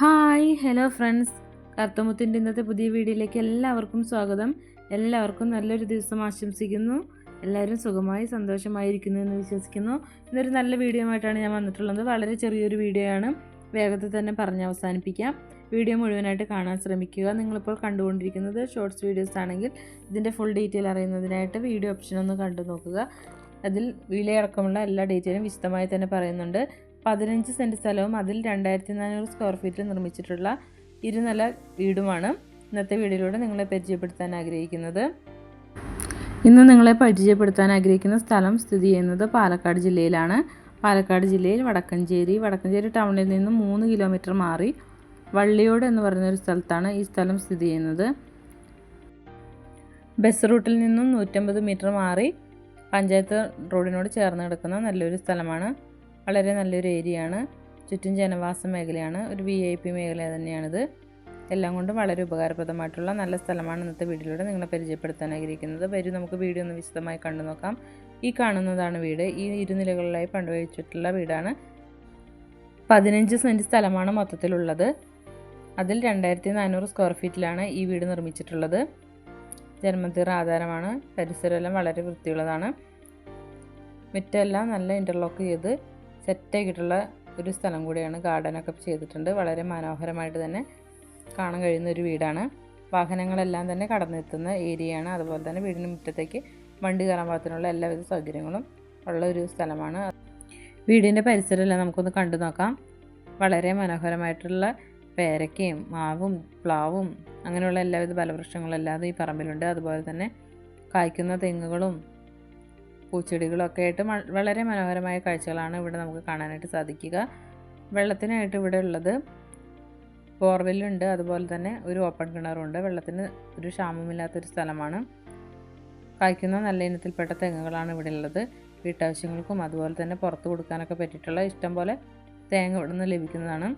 Hi hello friends. കർത്തമുത്തിന്റെ ഇന്നത്തെ പുതിയ വീഡിയോയിലേക്ക് എല്ലാവർക്കും സ്വാഗതം. എല്ലാവർക്കും നല്ലൊരു ദിവസം ആശംസിക്കുന്നു. എല്ലാവരും സുഖമായി സന്തോഷമായിരിക്കുന്നു എന്ന് വിശ്വസിക്കുന്നു. ഇന്നൊരു നല്ല വീഡിയോ ആയിട്ടാണ് ഞാൻ വന്നിട്ടുള്ളത്. വളരെ ചെറിയൊരു വീഡിയോ ആണ്. വേഗത്തിൽ തന്നെ പറഞ്ഞ് അവസാനിപ്പിക്കാം. വീഡിയോ മുഴുവനായിട്ട് കാണാൻ ശ്രമിക്കുക. നിങ്ങളിപ്പോൾ കണ്ടുകൊണ്ടിരിക്കുന്നത് ഷോർട്സ് വീഡിയോസ് ആണെങ്കിൽ ഇതിന്റെ ഫുൾ ഡീറ്റെയിൽ അറിയുന്നതിനായിട്ട് വീഡിയോ ഓപ്ഷൻ ഒന്ന് കണ്ടു നോക്കുക അതിൽ വിലയടക്കമുള്ള എല്ലാ ഡീറ്റെയിലും വിശദമായി തന്നെ പറയുന്നുണ്ട്. പതിനഞ്ച് സെന്റ് സ്ഥലവും അതിൽ രണ്ടായിരത്തി നാനൂറ് സ്ക്വയർ ഫീറ്റിൽ നിർമ്മിച്ചിട്ടുള്ള ഇരുനില വീടുമാണ് ഇന്നത്തെ വീഡിയോയിലൂടെ നിങ്ങളെ പരിചയപ്പെടുത്താൻ ആഗ്രഹിക്കുന്നത്. ഇന്ന് നിങ്ങളെ പരിചയപ്പെടുത്താൻ ആഗ്രഹിക്കുന്ന സ്ഥലം സ്ഥിതി ചെയ്യുന്നത് പാലക്കാട് ജില്ലയിലാണ്. പാലക്കാട് ജില്ലയിൽ വടക്കഞ്ചേരി വടക്കഞ്ചേരി ടൗണിൽ നിന്ന് മൂന്ന് കിലോമീറ്റർ മാറി വള്ളിയോട് എന്ന് പറയുന്ന ഒരു സ്ഥലത്താണ് ഈ സ്ഥലം സ്ഥിതി ചെയ്യുന്നത്. ബസ് റൂട്ടിൽ നിന്നും നൂറ്റമ്പത് മീറ്റർ മാറി പഞ്ചായത്ത് റോഡിനോട് ചേർന്ന് കിടക്കുന്ന നല്ലൊരു സ്ഥലമാണ്. വളരെ നല്ലൊരു ഏരിയ ആണ് ചുറ്റും ജനവാസ മേഖലയാണ്. ഒരു വി ഐ പി മേഖല തന്നെയാണിത്. എല്ലാം കൊണ്ടും വളരെ ഉപകാരപ്രദമായിട്ടുള്ള നല്ല സ്ഥലമാണ് ഇന്നത്തെ വീഡിയോയിലൂടെ നിങ്ങളെ പരിചയപ്പെടുത്താൻ ആഗ്രഹിക്കുന്നത്. വരും നമുക്ക് വീഡിയോ ഒന്ന് വിശദമായി കണ്ടു നോക്കാം. ഈ കാണുന്നതാണ് വീട്. ഈ ഇരുനിലകളിലായി പണ്ടുവച്ചിട്ടുള്ള വീടാണ്. പതിനഞ്ച് സെന്റ് സ്ഥലമാണ് മൊത്തത്തിലുള്ളത്. അതിൽ രണ്ടായിരത്തി നാനൂറ് സ്ക്വയർ ഫീറ്റിലാണ് ഈ വീട് നിർമ്മിച്ചിട്ടുള്ളത്. ജന്മത്തീർ ആധാരമാണ്. പരിസരമെല്ലാം വളരെ വൃത്തിയുള്ളതാണ്. മുറ്റമെല്ലാം നല്ല ഇന്റർലോക്ക് ചെയ്ത് സെറ്റാക്കിയിട്ടുള്ള ഒരു സ്ഥലം കൂടിയാണ് ഗാർഡനൊക്കെ ചെയ്തിട്ടുണ്ട്. വളരെ മനോഹരമായിട്ട് തന്നെ കാണാൻ കഴിയുന്ന ഒരു വീടാണ്. വാഹനങ്ങളെല്ലാം തന്നെ കടന്നെത്തുന്ന ഏരിയയാണ്. അതുപോലെ തന്നെ വീടിന് മുറ്റത്തേക്ക് വണ്ടി കയറാൻ പാകത്തിനുള്ള എല്ലാവിധ സൗകര്യങ്ങളും ഉള്ള ഒരു സ്ഥലമാണ്. വീടിന്റെ പരിസരമെല്ലാം നമുക്കൊന്ന് കണ്ടു നോക്കാം. വളരെ മനോഹരമായിട്ടുള്ള പേരക്കയും മാവും പ്ലാവും അങ്ങനെയുള്ള എല്ലാവിധ ഫലവൃക്ഷങ്ങളും അല്ലാതെ ഈ പറമ്പിലുണ്ട്. അതുപോലെ തന്നെ കായ്ക്കുന്ന തെങ്ങുകളും പൂച്ചെടികളും ഒക്കെ ആയിട്ട് വളരെ മനോഹരമായ കാഴ്ചകളാണ് ഇവിടെ നമുക്ക് കാണാനായിട്ട് സാധിക്കുക. വെള്ളത്തിനായിട്ട് ഇവിടെ ഉള്ളത് ബോർവെല്ലുണ്ട് അതുപോലെ തന്നെ ഒരു ഓപ്പൺ കിണറുണ്ട്. വെള്ളത്തിന് ഒരു ക്ഷാമമില്ലാത്തൊരു സ്ഥലമാണ്. കായ്ക്കുന്ന നല്ല ഇനത്തിൽപ്പെട്ട തെങ്ങുകളാണ് ഇവിടെ ഉള്ളത്. വീട്ടാവശ്യങ്ങൾക്കും അതുപോലെ തന്നെ പുറത്ത് കൊടുക്കാനൊക്കെ പറ്റിയിട്ടുള്ള ഇഷ്ടം പോലെ തേങ്ങ ഇവിടെ നിന്ന് ലഭിക്കുന്നതാണ്.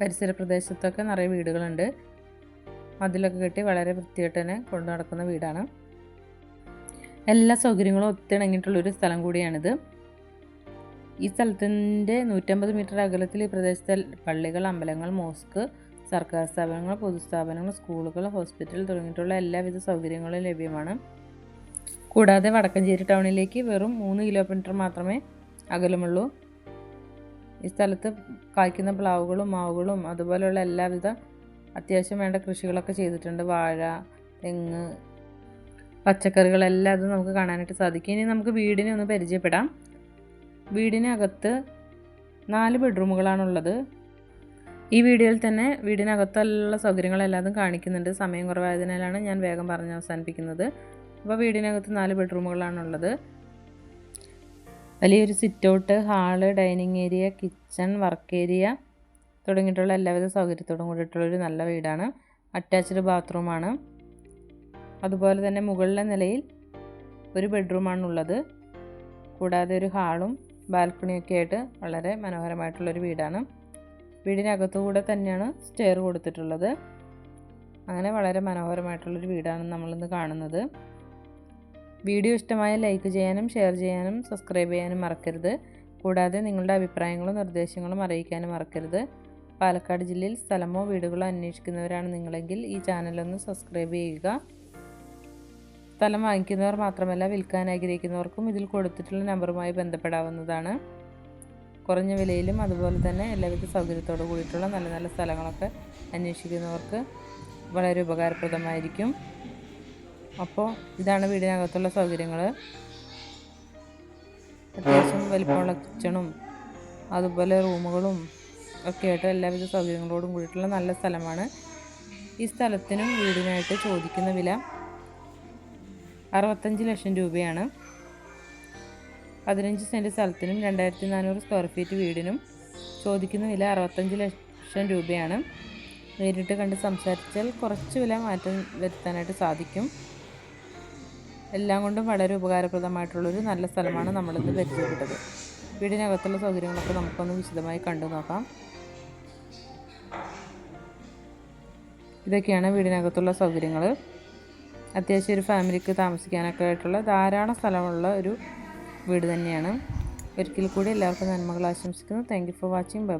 പരിസര പ്രദേശത്തൊക്കെ നിറയെ വീടുകളുണ്ട്. മതിലൊക്കെ കെട്ടി വളരെ വൃത്തിയായിട്ട് തന്നെ കൊണ്ടു നടക്കുന്ന വീടാണ്. എല്ലാ സൗകര്യങ്ങളും ഒത്തിണങ്ങിയിട്ടുള്ളൊരു സ്ഥലം കൂടിയാണിത്. ഈ സ്ഥലത്തിന്റെ നൂറ്റമ്പത് മീറ്റർ അകലത്തിൽ ഈ പ്രദേശത്തെ പള്ളികൾ അമ്പലങ്ങൾ മോസ്ക് സർക്കാർ സ്ഥാപനങ്ങൾ പൊതുസ്ഥാപനങ്ങൾ സ്കൂളുകൾ ഹോസ്പിറ്റൽ തുടങ്ങിയിട്ടുള്ള എല്ലാവിധ സൗകര്യങ്ങളും ലഭ്യമാണ്. കൂടാതെ വടക്കഞ്ചേരി ടൗണിലേക്ക് വെറും മൂന്ന് കിലോമീറ്റർ മാത്രമേ അകലമുള്ളൂ. ഈ സ്ഥലത്ത് കായ്ക്കുന്ന പ്ലാവുകളും മാവുകളും അതുപോലെയുള്ള എല്ലാവിധ അത്യാവശ്യം വേണ്ട കൃഷികളൊക്കെ ചെയ്തിട്ടുണ്ട്. വാഴ തെങ്ങ് പച്ചക്കറികളെല്ലാം അത് നമുക്ക് കാണാനായിട്ട് സാധിക്കും. ഇനി നമുക്ക് വീടിനെ ഒന്ന് പരിചയപ്പെടാം. വീടിനകത്ത് നാല് ബെഡ്റൂമുകളാണുള്ളത്. ഈ വീഡിയോയിൽ തന്നെ വീടിനകത്തുള്ള സൗകര്യങ്ങളെല്ലാതും കാണിക്കുന്നുണ്ട്. സമയം കുറവായതിനാലാണ് ഞാൻ വേഗം പറഞ്ഞ് അവസാനിപ്പിക്കുന്നത്. അപ്പോൾ വീടിനകത്ത് നാല് ബെഡ്റൂമുകളാണുള്ളത്. വലിയൊരു sitout hall dining area kitchen work area തുടങ്ങിയിട്ടുള്ള എല്ലാവിധ സൗകര്യത്തോടും കൂടിയിട്ടുള്ളൊരു നല്ല വീടാണ്. അറ്റാച്ച്ഡ് ബാത്റൂമാണ്. അതുപോലെ തന്നെ മുകളിലെ നിലയിൽ ഒരു ബെഡ്റൂമാണുള്ളത്. കൂടാതെ ഒരു ഹാളും ബാൽക്കണിയൊക്കെ ആയിട്ട് വളരെ മനോഹരമായിട്ടുള്ളൊരു വീടാണ്. വീടിനകത്തുകൂടെ തന്നെയാണ് സ്റ്റെയർ കൊടുത്തിട്ടുള്ളത്. അങ്ങനെ വളരെ മനോഹരമായിട്ടുള്ളൊരു വീടാണ് നമ്മളിന്ന് കാണുന്നത്. വീഡിയോ ഇഷ്ടമായ ലൈക്ക് ചെയ്യാനും ഷെയർ ചെയ്യാനും സബ്സ്ക്രൈബ് ചെയ്യാനും മറക്കരുത്. കൂടാതെ നിങ്ങളുടെ അഭിപ്രായങ്ങളും നിർദ്ദേശങ്ങളും അറിയിക്കാനും മറക്കരുത്. പാലക്കാട് ജില്ലയിൽ സ്ഥലമോ വീടുകളോ അന്വേഷിക്കുന്നവരാണ് നിങ്ങളെങ്കിൽ ഈ ചാനലൊന്ന് സബ്സ്ക്രൈബ് ചെയ്യുക. സ്ഥലം വാങ്ങിക്കുന്നവർ മാത്രമല്ല വിൽക്കാൻ ആഗ്രഹിക്കുന്നവർക്കും ഇതിൽ കൊടുത്തിട്ടുള്ള നമ്പറുമായി ബന്ധപ്പെടാവുന്നതാണ്. കുറഞ്ഞ വിലയിലും അതുപോലെ തന്നെ എല്ലാവിധ സൗകര്യത്തോടു കൂടിയിട്ടുള്ള നല്ല നല്ല സ്ഥലങ്ങളൊക്കെ അന്വേഷിക്കുന്നവർക്ക് വളരെ ഉപകാരപ്രദമായിരിക്കും. അപ്പോൾ ഇതാണ് വീടിനകത്തുള്ള സൗകര്യങ്ങൾ അത്യാവശ്യം വലിപ്പമുള്ള കിച്ചണും അതുപോലെ റൂമുകളും ഒക്കെ ആയിട്ട് എല്ലാവിധ സൗകര്യങ്ങളോടും കൂടിയിട്ടുള്ള നല്ല സ്ഥലമാണ്. ഈ സ്ഥലത്തിനും വീടിനായിട്ട് ചോദിക്കുന്ന വില അറുപത്തഞ്ച് ലക്ഷം രൂപയാണ്. പതിനഞ്ച് സെന്റ് സ്ഥലത്തിനും രണ്ടായിരത്തി നാനൂറ് സ്ക്വയർ ഫീറ്റ് വീടിനും ചോദിക്കുന്ന വില അറുപത്തഞ്ച് ലക്ഷം രൂപയാണ്. നേരിട്ട് കണ്ട് സംസാരിച്ചാൽ കുറച്ച് വില മാറ്റം വരുത്താനായിട്ട് സാധിക്കും. എല്ലാം കൊണ്ടും വളരെ ഉപകാരപ്രദമായിട്ടുള്ളൊരു നല്ല സ്ഥലമാണ് നമ്മളിന്ന് പരിചയപ്പെട്ടത്. വീടിനകത്തുള്ള സൗകര്യങ്ങളൊക്കെ നമുക്കൊന്ന് വിശദമായി കണ്ടു നോക്കാം. ഇതൊക്കെയാണ് വീടിനകത്തുള്ള സൗകര്യങ്ങൾ അത്യാവശ്യം ഒരു ഫാമിലിക്ക് താമസിക്കാനൊക്കെ ആയിട്ടുള്ള ധാരാളം സ്ഥലമുള്ള ഒരു വീട് തന്നെയാണ്. ഒരിക്കൽ കൂടി എല്ലാവർക്കും നന്മകൾ ആശംസിക്കുന്നു. Thank for watching bye